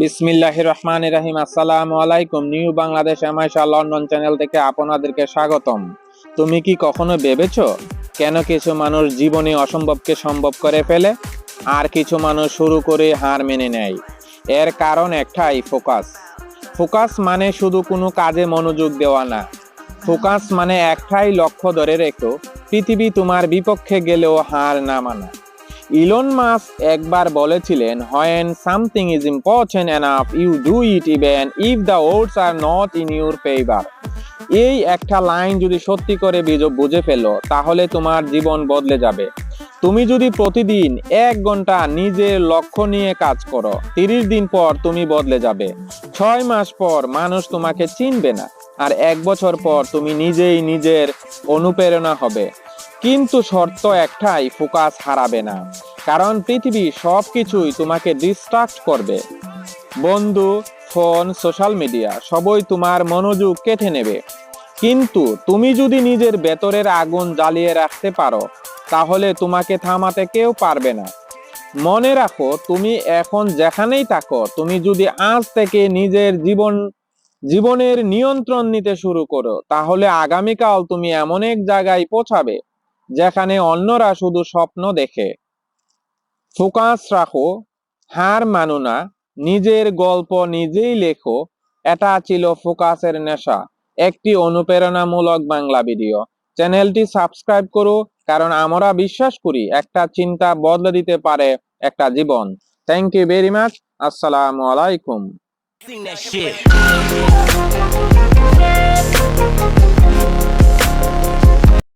বিসমিল্লাহ রহমান রাহিম। আসসালামু আলাইকুম। নিউ বাংলাদেশ এমআইশা লন্ডন চ্যানেল থেকে আপনাদেরকে স্বাগতম। তুমি কি কখনো ভেবেছো কেন কিছু মানুষ জীবনে অসম্ভবকে সম্ভব করে ফেলে আর কিছু মানুষ শুরু করে হার মেনে নেয়? এর কারণ একটাই, ফোকাস। ফোকাস মানে শুধু কোনো কাজে মনোযোগ দেওয়া না। ফোকাস মানে একটাই লক্ষ্য ধরে রেখো, পৃথিবী তোমার বিপক্ষে গেলেও হার না মানা। ইলন মাস একবার বলেছিলেন when something is important enough you do it even if the words are not in your favour এই একটা লাইন যদি সত্যি করে বুঝে ফেলো, তাহলে তোমার জীবন বদলে যাবে। তুমি যদি প্রতিদিন এক ঘণ্টা নিজের লক্ষ্য নিয়ে কাজ করো, তিরিশ দিন পর তুমি বদলে যাবে। ছয় মাস পর মানুষ তোমাকে চিনবে না, আর এক বছর পর তুমি নিজেই নিজের অনুপ্রেরণা হবে। কিন্তু শর্ত একটাই, ফোকাস হারাবে না। কারণ পৃথিবী সব কিছুই তোমাকে ডিস্ট্রাক্ট করবে। বন্ধু, ফোন সোশ্যাল মিডিয়া সবই তোমার মনোযোগ কেটে নেবে। কিন্তু তুমি যদি নিজের ভেতরের আগুন জ্বালিয়ে রাখতে পারো, তাহলে তোমাকে থামাতে কেউ পারবে না। মনে রাখো, তুমি এখন যেখানেই থাকো, তুমি যদি আজ থেকে নিজের জীবন, জীবনের নিয়ন্ত্রণ নিতে শুরু করো, তাহলে আগামীকাল তুমি এমন এক জায়গায় পৌঁছাবে যেখানে অন্যরা শুধু স্বপ্ন দেখে। ফোকাস রাখো, হার মানো না, নিজের গল্প নিজেই লেখো, এটা ছিল ফোকাসের নেশা। একটি অনুপ্রেরণামূলক বাংলা ভিডিও। চ্যানেলটি সাবস্ক্রাইব করো, কারণ আমরা বিশ্বাস করি একটা চিন্তা বদলে দিতে পারে একটা জীবন। থ্যাংক ইউ ভেরি মাচ আসসালামু আলাইকুম.